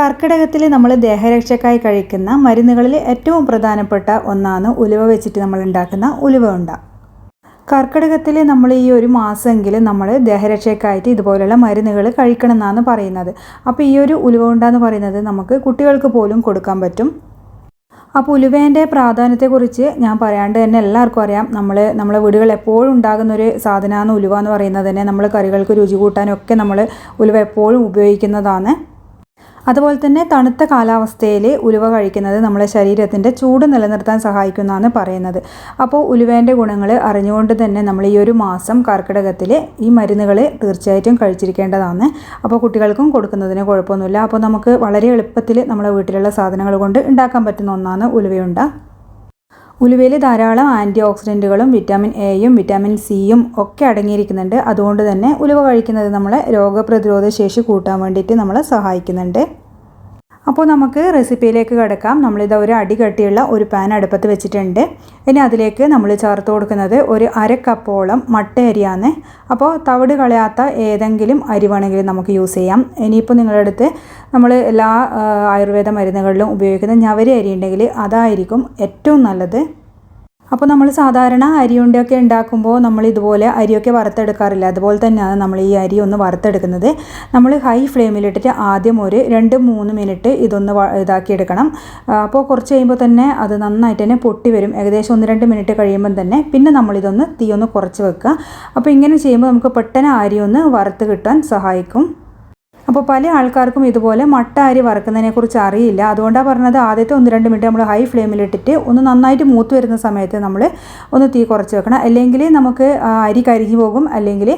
കർക്കിടകത്തിൽ നമ്മൾ ദേഹരക്ഷക്കായി കഴിക്കുന്ന മരുന്നുകളിൽ ഏറ്റവും പ്രധാനപ്പെട്ട ഒന്നാണ് ഉലുവ വെച്ചിട്ട് നമ്മൾ ഉണ്ടാക്കുന്ന ഉലുവ ഉണ്ട. കർക്കിടകത്തിൽ നമ്മൾ ഈ ഒരു മാസമെങ്കിലും നമ്മൾ ദേഹരക്ഷയ്ക്കായിട്ട് ഇതുപോലെയുള്ള മരുന്നുകൾ കഴിക്കണം എന്നാണ് പറയുന്നത്. അപ്പോൾ ഈ ഒരു ഉലുവ ഉണ്ട എന്ന് പറയുന്നത് നമുക്ക് കുട്ടികൾക്ക് പോലും കൊടുക്കാൻ പറ്റും. അപ്പോൾ ഉലുവേന്റെ പ്രാധാന്യത്തെക്കുറിച്ച് ഞാൻ പറയാണ്ട് തന്നെ എല്ലാവർക്കും അറിയാം. നമ്മൾ നമ്മളെ വീടുകൾ എപ്പോഴും ഉണ്ടാകുന്ന ഒരു സാധനമാണ് ഉലുവ എന്ന് പറയുന്നത് തന്നെ. നമ്മൾ കറികൾക്ക് രുചി കൂട്ടാനൊക്കെ നമ്മൾ ഉലുവ എപ്പോഴും ഉപയോഗിക്കുന്നതാണ്. അതുപോലെ തന്നെ തണുത്ത കാലാവസ്ഥയിൽ ഉലുവ കഴിക്കുന്നത് നമ്മളെ ശരീരത്തിന്റെ ചൂട് നിലനിർത്താൻ സഹായിക്കുന്നതാണ് പറയുന്നത്. അപ്പോൾ ഉലുവേന്റെ ഗുണങ്ങൾ അറിഞ്ഞുകൊണ്ട് തന്നെ നമ്മൾ ഈ ഒരു മാസം കർക്കിടകത്തിൽ ഈ മരുന്നുകൾ തീർച്ചയായിട്ടും കഴിച്ചിരിക്കേണ്ടതാണ്. അപ്പോൾ കുട്ടികൾക്കും കൊടുക്കുന്നതിന് കുഴപ്പമൊന്നുമില്ല. അപ്പോൾ നമുക്ക് വളരെ എളുപ്പത്തിൽ നമ്മുടെ വീട്ടിലുള്ള സാധനങ്ങൾ കൊണ്ട് ഉണ്ടാക്കാൻ പറ്റുന്ന ഒന്നാണ് ഉലുവയുണ്ട. ഉലുവയിൽ ധാരാളം ആന്റി ഓക്സിഡന്റുകളും വിറ്റാമിൻ എയും വിറ്റാമിൻ സിയും ഒക്കെ അടങ്ങിയിരിക്കുന്നുണ്ട്. അതുകൊണ്ട് തന്നെ ഉലുവ കഴിക്കുന്നത് നമ്മളെ രോഗപ്രതിരോധ ശേഷി കൂട്ടാൻ വേണ്ടിയിട്ട് നമ്മളെ സഹായിക്കുന്നുണ്ട്. അപ്പോൾ നമുക്ക് റെസിപ്പിയിലേക്ക് കിടക്കാം. നമ്മളിത് ഒരു അടി കട്ടിയുള്ള ഒരു പാൻ അടുപ്പത്ത് വെച്ചിട്ടുണ്ട്. ഇനി അതിലേക്ക് നമ്മൾ ചേർത്ത് കൊടുക്കുന്നത് ഒരു അര കപ്പോളം മട്ട അരിയാണ്. അപ്പോൾ തവിട് കളയാത്ത ഏതെങ്കിലും അരി വേണമെങ്കിലും നമുക്ക് യൂസ് ചെയ്യാം. ഇനിയിപ്പോൾ നിങ്ങളുടെ അടുത്ത് നമ്മൾ എല്ലാ ആയുർവേദ മരുന്നുകളിലും ഉപയോഗിക്കുന്ന ഞവരി അരി ഉണ്ടെങ്കിൽ അതായിരിക്കും ഏറ്റവും നല്ലത്. അപ്പോൾ നമ്മൾ സാധാരണ അരിയുണ്ടൊക്കെ ഉണ്ടാക്കുമ്പോൾ നമ്മൾ ഇതുപോലെ അരിയൊക്കെ വറുത്തെടുക്കാറില്ല. അതുപോലെ തന്നെയാണ് നമ്മൾ ഈ അരി ഒന്ന് വറുത്തെടുക്കുന്നത്. നമ്മൾ ഹൈ ഫ്ലെയിമിലിട്ടിട്ട് ആദ്യം ഒരു രണ്ട് മൂന്ന് മിനിറ്റ് ഇതൊന്ന് ഇതാക്കി എടുക്കണം അപ്പോൾ കുറച്ച് കഴിയുമ്പോൾ തന്നെ അത് നന്നായിട്ട് തന്നെ പൊട്ടി വരും. ഏകദേശം ഒന്ന് രണ്ട് മിനിറ്റ് കഴിയുമ്പം തന്നെ പിന്നെ നമ്മളിതൊന്ന് തീ ഒന്ന് കുറച്ച് വെക്കുക. അപ്പോൾ ഇങ്ങനെ ചെയ്യുമ്പോൾ നമുക്ക് പെട്ടെന്ന് അരി ഒന്ന് വറുത്ത് കിട്ടാൻ സഹായിക്കും. അപ്പോൾ പല ആൾക്കാർക്കും ഇതുപോലെ മട്ട അരി വറക്കുന്നതിനെക്കുറിച്ച് അറിയില്ല. അതുകൊണ്ടാണ് പറഞ്ഞത് ആദ്യത്തെ ഒന്ന് രണ്ട് മിനിറ്റ് നമ്മൾ ഹൈ ഫ്ലെയിമിലിട്ടിട്ട് ഒന്ന് നന്നായിട്ട് മൂത്ത് വരുന്ന സമയത്ത് നമ്മൾ ഒന്ന് തീ കുറച്ച് വെക്കണം. അല്ലെങ്കിൽ നമുക്ക് അരി കരിഞ്ഞു പോകും. അല്ലെങ്കിൽ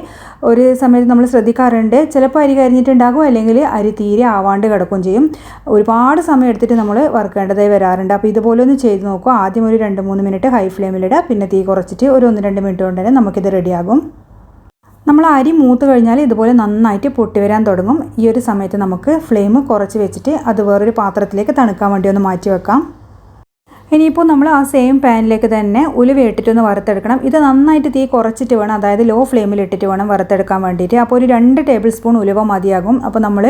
ഒരു സമയത്ത് നമ്മൾ ശ്രദ്ധിക്കാറുണ്ട് ചിലപ്പോൾ അരി കരിഞ്ഞിട്ടുണ്ടാകും. അല്ലെങ്കിൽ അരി തീരെ ആവാണ്ട് കിടക്കുകയും ചെയ്യും. ഒരുപാട് സമയം എടുത്തിട്ട് നമ്മൾ വറുക്കേണ്ടതായി വരാറുണ്ട്. അപ്പോൾ ഇതുപോലെ ഒന്ന് ചെയ്ത് നോക്കുക ആദ്യം ഒരു രണ്ട് മൂന്ന് മിനിറ്റ് ഹൈ ഫ്ലെയിമിലിടുക പിന്നെ തീ കുറച്ചിട്ട് ഒരു ഒന്ന് രണ്ട് മിനിറ്റ് കൊണ്ട് തന്നെ നമുക്കിത് റെഡിയാകും നമ്മൾ അരി മൂത്ത് കഴിഞ്ഞാൽ ഇതുപോലെ നന്നായിട്ട് പൊട്ടി വരാൻ തുടങ്ങും. ഈ ഒരു സമയത്ത് നമുക്ക് ഫ്ലെയിം കുറച്ച് വെച്ചിട്ട് അത് വേറൊരു പാത്രത്തിലേക്ക് തണുക്കാൻ വേണ്ടി ഒന്ന് മാറ്റി വെക്കാം. ഇനിയിപ്പോൾ നമ്മൾ ആ സെയിം പാനിലേക്ക് തന്നെ ഉലുവ ഇട്ടിട്ടൊന്ന് വറുത്തെടുക്കണം. ഇത് നന്നായിട്ട് തീ കുറച്ചിട്ട് വേണം അതായത് ലോ ഫ്ലെയിമിൽ ഇട്ടിട്ട് വേണം വറുത്തെടുക്കാൻ വേണ്ടിയിട്ട്. അപ്പോൾ ഒരു രണ്ട് ടേബിൾ സ്പൂൺ ഉലുവ മതിയാകും. അപ്പോൾ നമ്മൾ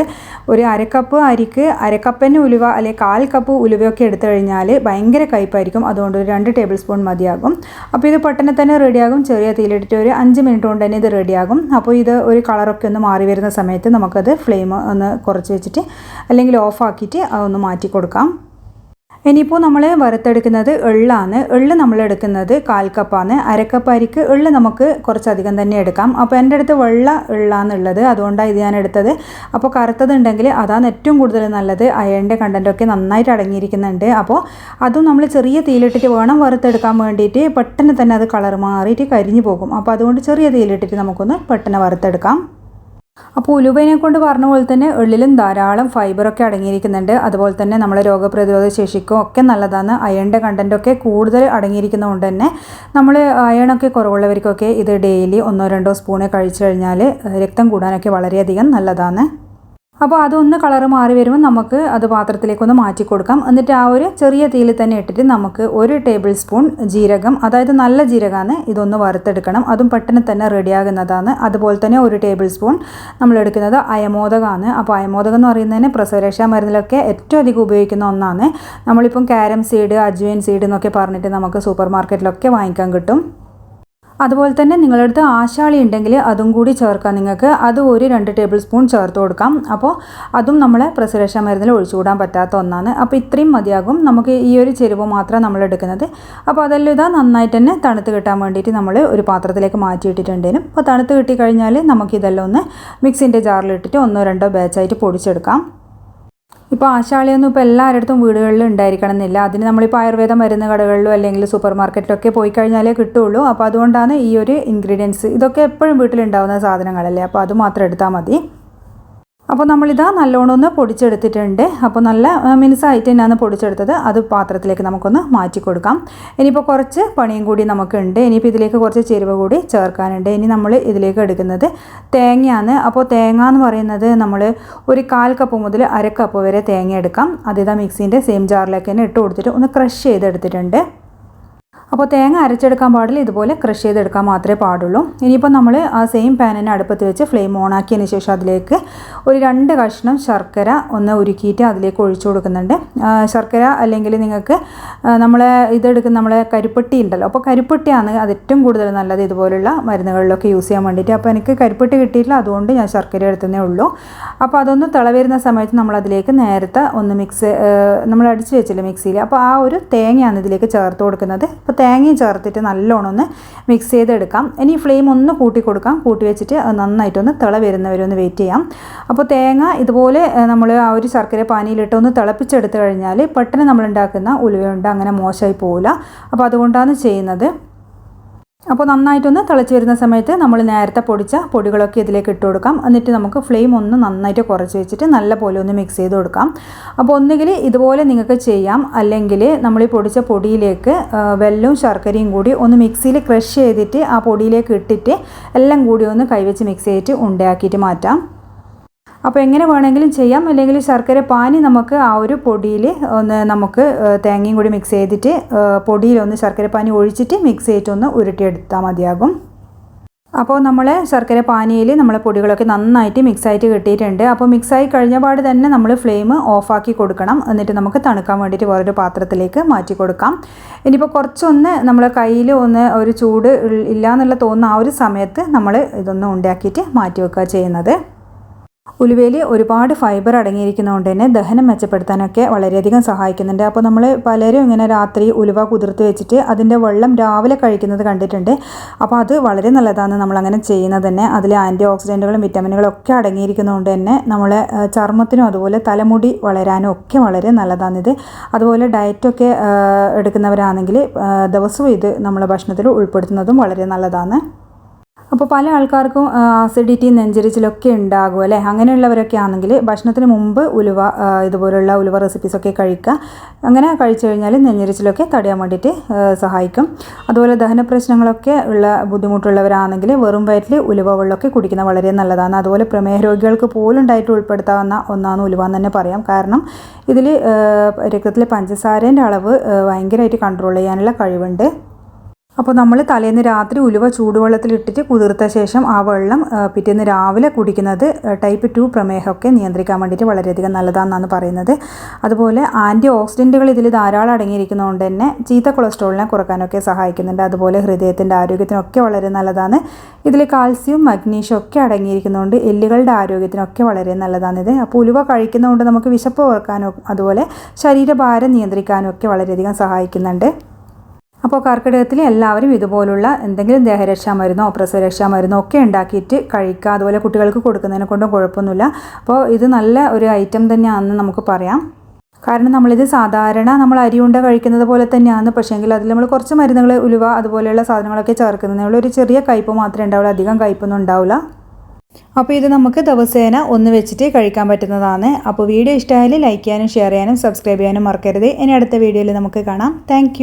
ഒരു അരക്കപ്പ് അരിക്ക് അരക്കപ്പന്നെ ഉലുവ അല്ലെങ്കിൽ കാൽ കപ്പ് ഉലുവയൊക്കെ എടുത്തു കഴിഞ്ഞാൽ ഭയങ്കര കയ്പായിരിക്കും. അതുകൊണ്ട് ഒരു രണ്ട് ടേബിൾ സ്പൂൺ മതിയാകും. അപ്പോൾ ഇത് പെട്ടെന്ന് തന്നെ റെഡിയാകും ചെറിയ തീയിലിട്ടിട്ട് ഒരു അഞ്ച് മിനിറ്റ് കൊണ്ട് തന്നെ ഇത് റെഡിയാകും അപ്പോൾ ഇത് ഒരു കളറൊക്കെ ഒന്ന് മാറി വരുന്ന സമയത്ത് നമുക്കത് ഫ്ലെയിം ഒന്ന് കുറച്ച് വെച്ചിട്ട് അല്ലെങ്കിൽ ഓഫ് ആക്കിയിട്ട് അതൊന്ന് മാറ്റി കൊടുക്കാം. ഇനിയിപ്പോൾ നമ്മൾ വറുത്തെടുക്കുന്നത് എള്ളാണ്. എള്ള് നമ്മൾ എടുക്കുന്നത് കാൽ കപ്പാണ് അരക്കപ്പ് അരിക്ക് എള്ള് നമുക്ക് കുറച്ചധികം തന്നെ എടുക്കാം. അപ്പോൾ എന്റെ അടുത്ത് വെള്ള എള്ളാന്നുള്ളത് അതുകൊണ്ടാണ് ഇത് ഞാൻ എടുത്തത്. അപ്പോൾ കറുത്തതുണ്ടെങ്കിൽ അതാണ് ഏറ്റവും കൂടുതൽ നല്ലത്. അയണിന്റെ കണ്ടന്റൊക്കെ നന്നായിട്ട് അടങ്ങിയിരിക്കുന്നുണ്ട്. അപ്പോൾ അതും നമ്മൾ ചെറിയ തീയിലിട്ടിട്ട് വേണം വറുത്തെടുക്കാൻ വേണ്ടിയിട്ട് പെട്ടെന്ന് തന്നെ അത് കളർ മാറിയിട്ട് കരിഞ്ഞു പോകും. അപ്പോൾ അതുകൊണ്ട് ചെറിയ തീയിലിട്ടിട്ട് നമുക്കൊന്ന് പെട്ടെന്ന് വറുത്തെടുക്കാം. അപ്പോൾ ഉലുവനെ കൊണ്ട് പറഞ്ഞ പോലെ തന്നെ ഉള്ളിലും ധാരാളം ഫൈബറൊക്കെ അടങ്ങിയിരിക്കുന്നുണ്ട്. അതുപോലെ തന്നെ നമ്മളെ രോഗപ്രതിരോധ ശേഷിക്കും ഒക്കെ നല്ലതാണ്. അയണിന്റെ കണ്ടന്റൊക്കെ കൂടുതൽ അടങ്ങിയിരിക്കുന്നതുകൊണ്ട് തന്നെ നമ്മൾ അയണൊക്കെ കുറവുള്ളവർക്കൊക്കെ ഇത് ഡെയിലി ഒന്നോ രണ്ടോ സ്പൂണ് കഴിച്ചു കഴിഞ്ഞാൽ രക്തം കൂടാനൊക്കെ വളരെയധികം നല്ലതാണ്. അപ്പോൾ അതൊന്ന് കളർ മാറി വരുമ്പോൾ നമുക്ക് അത് പാത്രത്തിലേക്കൊന്ന് മാറ്റി കൊടുക്കാം. എന്നിട്ട് ആ ഒരു ചെറിയ തീയിൽ തന്നെ ഇട്ടിട്ട് നമുക്ക് ഒരു ടേബിൾ സ്പൂൺ ജീരകം അതായത് നല്ല ജീരകമാണ് ഇതൊന്ന് വറുത്തെടുക്കണം. അതും പെട്ടെന്ന് തന്നെ റെഡിയാകുന്നതാണ്. അതുപോലെ തന്നെ ഒരു ടേബിൾ സ്പൂൺ നമ്മൾ എടുക്കുന്നത് അയമോദകമാണ്. അപ്പോൾ അയമോദകം എന്ന് പറയുന്നതിന് പ്രസവരക്ഷാ മരുന്നിലൊക്കെ ഏറ്റവും അധികം ഉപയോഗിക്കുന്ന ഒന്നാണ്. നമ്മളിപ്പം ക്യാരം സീഡ് അജ്വൈൻ സീഡ് എന്നൊക്കെ പറഞ്ഞിട്ട് നമുക്ക് സൂപ്പർ മാർക്കറ്റിലൊക്കെ വാങ്ങിക്കാൻ കിട്ടും. അതുപോലെ തന്നെ നിങ്ങളുടെ അടുത്ത് ആശാളി ഉണ്ടെങ്കിൽ അതും കൂടി ചേർക്കാം നിങ്ങൾക്ക്. അത് ഒരു രണ്ട് ടേബിൾ സ്പൂൺ ചേർത്ത് കൊടുക്കാം. അപ്പോൾ അതും നമ്മളെ പ്രസരക്ഷ മരുന്നിൽ ഒഴിച്ചുകൂടാൻ പറ്റാത്ത ഒന്നാണ്. അപ്പോൾ ഇത്രയും മതിയാകും. നമുക്ക് ഈ ഒരു ചെരുവ് മാത്രം നമ്മൾ എടുക്കുന്നത്. അപ്പോൾ അതെല്ലാം ഇതാ നന്നായിട്ട് തന്നെ തണുത്ത് കിട്ടാൻ വേണ്ടിയിട്ട് നമ്മൾ ഒരു പാത്രത്തിലേക്ക് മാറ്റിയിട്ടിട്ടുണ്ടേനും അപ്പോൾ തണുത്ത് കിട്ടിക്കഴിഞ്ഞാൽ നമുക്കിതെല്ലാം ഒന്ന് മിക്സിന്റെ ജാറിലിട്ടിട്ട് ഒന്നോ രണ്ടോ ബാച്ചായിട്ട് പൊടിച്ചെടുക്കാം. ഇപ്പോൾ ആശാളിയൊന്നും ഇപ്പോൾ എല്ലായിടത്തും വീടുകളിലും ഉണ്ടായിരിക്കണം എന്നില്ല അതിന് നമ്മളിപ്പോൾ ആയുർവേദ മരുന്ന് കടകളിലോ അല്ലെങ്കിൽ സൂപ്പർ മാർക്കറ്റിലൊക്കെ പോയി കഴിഞ്ഞാലേ കിട്ടുള്ളൂ. അപ്പോൾ അതുകൊണ്ടാണ് ഈ ഒരു ഇൻഗ്രീഡിയൻസ് ഇതൊക്കെ എപ്പോഴും വീട്ടിലുണ്ടാകുന്ന സാധനങ്ങളല്ലേ? അപ്പോൾ അത് മാത്രം എടുത്താൽ മതി. അപ്പോൾ നമ്മളിതാ നല്ലോണം ഒന്ന് പൊടിച്ചെടുത്തിട്ടുണ്ട്. അപ്പോൾ നല്ല മിനുസായിട്ട് തന്നെയാണ് പൊടിച്ചെടുത്തത്. അത് പാത്രത്തിലേക്ക് നമുക്കൊന്ന് മാറ്റി കൊടുക്കാം. ഇനിയിപ്പോൾ കുറച്ച് പണിയും കൂടി നമുക്കുണ്ട്. ഇനിയിപ്പോൾ ഇതിലേക്ക് കുറച്ച് ചേരുവ കൂടി ചേർക്കാനുണ്ട്. ഇനി നമ്മൾ ഇതിലേക്ക് എടുക്കുന്നത് തേങ്ങയാണ്. അപ്പോൾ തേങ്ങ എന്ന് പറയുന്നത് നമ്മൾ ഒരു കാൽ കപ്പ് മുതൽ അര കപ്പ് വരെ തേങ്ങ എടുക്കാം. അതിതാ മിക്സീന്റെ സെയിം ജാറിലേക്ക് തന്നെ ഇട്ട് കൊടുത്തിട്ട് ഒന്ന് ക്രഷ് ചെയ്തെടുത്തിട്ടുണ്ട്. അപ്പോൾ തേങ്ങ അരച്ചെടുക്കാൻ പാടില്ല. ഇതുപോലെ ക്രഷ് ചെയ്തെടുക്കാൻ മാത്രമേ പാടുള്ളൂ. ഇനിയിപ്പോൾ നമ്മൾ ആ സെയിം പാനിനെ അടുപ്പത്ത് വെച്ച് ഫ്ലെയിം ഓൺ ആക്കിയതിന് ശേഷം അതിലേക്ക് ഒരു രണ്ട് കഷ്ണം ശർക്കര ഒന്ന് ഉരുക്കിയിട്ട് അതിലേക്ക് ഒഴിച്ചു കൊടുക്കുന്നുണ്ട്. ശർക്കര അല്ലെങ്കിൽ നിങ്ങൾക്ക് നമ്മളെ ഇതെടുക്കുന്ന നമ്മളെ കരിപ്പട്ടി ഉണ്ടല്ലോ. അപ്പോൾ കരിപ്പട്ടിയാണ് അത് ഏറ്റവും കൂടുതൽ നല്ലത് ഇതുപോലുള്ള മരുന്നുകളിലൊക്കെ യൂസ് ചെയ്യാൻ വേണ്ടിയിട്ട്. അപ്പോൾ എനിക്ക് കരിപ്പട്ടി കിട്ടിയിട്ടില്ല. അതുകൊണ്ട് ഞാൻ ശർക്കര എടുത്തതേ ഉള്ളൂ. അപ്പോൾ അതൊന്ന് തിളവരുന്ന സമയത്ത് നമ്മൾ അതിലേക്ക് നേരത്തെ ഒന്ന് മിക്സ് നമ്മൾ അടിച്ച് വെച്ചില്ല മിക്സിയിൽ അപ്പോൾ ആ ഒരു തേങ്ങയാണ് ഇതിലേക്ക് ചേർത്ത് കൊടുക്കുന്നത്. തേങ്ങയും ചേർത്തിട്ട് നല്ലോണം ഒന്ന് മിക്സ് ചെയ്തെടുക്കാം. ഇനി ഫ്ലെയിം ഒന്ന് കൂട്ടി കൊടുക്കാം. കൂട്ടി വെച്ചിട്ട് നന്നായിട്ടൊന്ന് തിള വരുന്നവരെ ഒന്ന് വെയിറ്റ് ചെയ്യാം. അപ്പോൾ തേങ്ങ ഇതുപോലെ നമ്മൾ ആ ഒരു ശർക്കര പാനിയിലിട്ട് ഒന്ന് തിളപ്പിച്ചെടുത്ത് കഴിഞ്ഞാൽ പെട്ടെന്ന് നമ്മൾ ഉണ്ടാക്കുന്ന ഉലുവയുണ്ട്. അങ്ങനെ മോശമായി പോകില്ല അപ്പോൾ അതുകൊണ്ടാണ് ചെയ്യുന്നത്. അപ്പോൾ നന്നായിട്ടൊന്ന് തിളച്ച് വരുന്ന സമയത്ത് നമ്മൾ നേരത്തെ പൊടിച്ച പൊടികളൊക്കെ ഇതിലേക്ക് ഇട്ട് കൊടുക്കാം. എന്നിട്ട് നമുക്ക് ഫ്ലെയിം ഒന്ന് നന്നായിട്ട് കുറച്ച് വെച്ചിട്ട് നല്ല പോലെ ഒന്ന് മിക്സ് ചെയ്ത് കൊടുക്കാം. അപ്പോൾ ഒന്നുകിൽ ഇതുപോലെ നിങ്ങൾക്ക് ചെയ്യാം. അല്ലെങ്കിൽ നമ്മൾ ഈ പൊടിച്ച പൊടിയിലേക്ക് വെല്ലവും ശർക്കരയും കൂടി ഒന്ന് മിക്സിയിൽ ക്രഷ് ചെയ്തിട്ട് ആ പൊടിയിലേക്ക് ഇട്ടിട്ട് എല്ലാം കൂടി ഒന്ന് കൈവച്ച് മിക്സ് ചെയ്തിട്ട് ഉണ്ടയാക്കിയിട്ട് മാറ്റാം. അപ്പോൾ എങ്ങനെ വേണമെങ്കിലും ചെയ്യാം. അല്ലെങ്കിൽ ശർക്കര പാനി നമുക്ക് ആ ഒരു പൊടിയിൽ ഒന്ന് നമുക്ക് തേങ്ങയും കൂടി മിക്സ് ചെയ്തിട്ട് പൊടിയിലൊന്ന് ശർക്കര പാനി ഒഴിച്ചിട്ട് മിക്സ് ചെയ്തിട്ടൊന്ന് ഉരുട്ടിയെടുത്താൽ മതിയാകും. അപ്പോൾ നമ്മൾ ശർക്കര പാനിയിൽ നമ്മളെ പൊടികളൊക്കെ നന്നായിട്ട് മിക്സായിട്ട് കിട്ടിയിട്ടുണ്ട്. അപ്പോൾ മിക്സായി കഴിഞ്ഞ പാട് തന്നെ നമ്മൾ ഫ്ലെയിം ഓഫാക്കി കൊടുക്കണം. എന്നിട്ട് നമുക്ക് തണുക്കാൻ വേണ്ടിയിട്ട് വേറൊരു പാത്രത്തിലേക്ക് മാറ്റി കൊടുക്കാം. ഇനിയിപ്പോൾ കുറച്ചൊന്ന് നമ്മളെ കയ്യിൽ ഒന്ന് ഒരു ചൂട് ഇല്ല എന്നുള്ള തോന്നുന്ന ആ ഒരു സമയത്ത് നമ്മൾ ഇതൊന്ന് ഉണ്ടാക്കിയിട്ട് മാറ്റി വെക്കുക ചെയ്യുന്നത്. ഉലുവയിൽ ഒരുപാട് ഫൈബർ അടങ്ങിയിരിക്കുന്നതുകൊണ്ട് തന്നെ ദഹനം മെച്ചപ്പെടുത്താനൊക്കെ വളരെയധികം സഹായിക്കുന്നുണ്ട്. അപ്പോൾ നമ്മൾ പലരും ഇങ്ങനെ രാത്രി ഉലുവ കുതിർത്ത് വെച്ചിട്ട് അതിന്റെ വെള്ളം രാവിലെ കഴിക്കുന്നത് കണ്ടിട്ടുണ്ട്. അപ്പോൾ അത് വളരെ നല്ലതാണ് നമ്മൾ അങ്ങനെ ചെയ്യുന്നത് തന്നെ. അതിൽ ആന്റി ഓക്സിഡന്റുകളും വിറ്റമിനുകളും ഒക്കെ അടങ്ങിയിരിക്കുന്നതുകൊണ്ട് തന്നെ നമ്മളെ ചർമ്മത്തിനും അതുപോലെ തലമുടി വളരാനും ഒക്കെ വളരെ നല്ലതാണിത്. അതുപോലെ ഡയറ്റൊക്കെ എടുക്കുന്നവരാണെങ്കിൽ ദിവസവും ഇത് നമ്മളെ ഭക്ഷണത്തിൽ ഉൾപ്പെടുത്തുന്നതും വളരെ നല്ലതാണ്. അപ്പോൾ പല ആൾക്കാർക്കും ആസിഡിറ്റി നെഞ്ചരിച്ചിലൊക്കെ ഉണ്ടാകും അല്ലേ? അങ്ങനെയുള്ളവരൊക്കെ ആണെങ്കിൽ ഭക്ഷണത്തിന് മുമ്പ് ഉലുവ ഇതുപോലുള്ള ഉലുവ റെസിപ്പീസൊക്കെ കഴിക്കുക. അങ്ങനെ കഴിച്ചു കഴിഞ്ഞാൽ നെഞ്ചരിച്ചിലൊക്കെ തടയാൻ വേണ്ടിയിട്ട് സഹായിക്കും. അതുപോലെ ദഹന പ്രശ്നങ്ങളൊക്കെ ഉള്ള ബുദ്ധിമുട്ടുള്ളവരാണെങ്കിൽ വെറും വയറ്റിൽ ഉലുവ വെള്ളമൊക്കെ കുടിക്കുന്നത് വളരെ നല്ലതാണ്. അതുപോലെ പ്രമേഹ രോഗികൾക്ക് പോലും ഉണ്ടായിട്ട് ഉൾപ്പെടുത്താവുന്ന ഒന്നാണ് ഉലുവ എന്ന് തന്നെ പറയാം. കാരണം ഇതിൽ രക്തത്തിലെ പഞ്ചസാരേന്റെ അളവ് ഭയങ്കരമായിട്ട് കൺട്രോൾ ചെയ്യാനുള്ള കഴിവുണ്ട്. അപ്പോൾ നമ്മൾ തലേന്ന് രാത്രി ഉലുവ ചൂടുവെള്ളത്തിലിട്ടിട്ട് കുതിർത്ത ശേഷം ആ വെള്ളം പിറ്റേന്ന് രാവിലെ കുടിക്കുന്നത് ടൈപ്പ് ടു പ്രമേഹമൊക്കെ നിയന്ത്രിക്കാൻ വേണ്ടിയിട്ട് വളരെയധികം നല്ലതാണെന്നാണ് പറയുന്നത്. അതുപോലെ ആന്റി ഓക്സിഡന്റുകൾ ഇതിൽ ധാരാളം അടങ്ങിയിരിക്കുന്നതുകൊണ്ട് തന്നെ ചീത്ത കൊളസ്ട്രോളിനെ കുറക്കാനൊക്കെ സഹായിക്കുന്നുണ്ട്. അതുപോലെ ഹൃദയത്തിന്റെ ആരോഗ്യത്തിനൊക്കെ വളരെ നല്ലതാണ്. ഇതിൽ കാൽസ്യം മഗ്നീഷ്യം ഒക്കെ അടങ്ങിയിരിക്കുന്നതുകൊണ്ട് എല്ലുകളുടെ ആരോഗ്യത്തിനൊക്കെ വളരെ നല്ലതാണിത് അപ്പോൾ ഉലുവ കഴിക്കുന്നതുകൊണ്ട് നമുക്ക് വിശപ്പ് കുറക്കാനും അതുപോലെ ശരീരഭാരം നിയന്ത്രിക്കാനും ഒക്കെ വളരെയധികം സഹായിക്കുന്നുണ്ട്. അപ്പോൾ കർക്കിടകത്തിൽ എല്ലാവരും ഇതുപോലുള്ള എന്തെങ്കിലും ദേഹരക്ഷാ മരുന്നോ പ്രസവരക്ഷാ മരുന്നോ ഒക്കെ ഉണ്ടാക്കിയിട്ട് കഴിക്കുക. അതുപോലെ കുട്ടികൾക്ക് കൊടുക്കുന്നതിനെ കൊണ്ടും കുഴപ്പമൊന്നുമില്ല. അപ്പോൾ ഇത് നല്ല ഒരു ഐറ്റം തന്നെയാണെന്ന് നമുക്ക് പറയാം. കാരണം നമ്മളിത് സാധാരണ നമ്മൾ അരി ഉണ്ട കഴിക്കുന്നത് പോലെ തന്നെയാണ്. പക്ഷേങ്കിൽ അതിൽ നമ്മൾ കുറച്ച് മരുന്നുകൾ ഉലുവ അതുപോലെയുള്ള സാധനങ്ങളൊക്കെ ചേർക്കുന്നതിനുള്ള ഒരു ചെറിയ കയ്പ് മാത്രമേ ഉണ്ടാവുള്ളൂ. അധികം കയ്പൊന്നും ഉണ്ടാവില്ല. അപ്പോൾ ഇത് നമുക്ക് ദിവസേന ഒന്ന് വെച്ചിട്ട് കഴിക്കാൻ പറ്റുന്നതാണ്. അപ്പോൾ വീഡിയോ ഇഷ്ടമായാലും ലൈക്ക് ചെയ്യാനും ഷെയർ ചെയ്യാനും സബ്സ്ക്രൈബ് ചെയ്യാനും മറക്കരുത്. ഇനി അടുത്ത വീഡിയോയിൽ നമുക്ക് കാണാം. താങ്ക്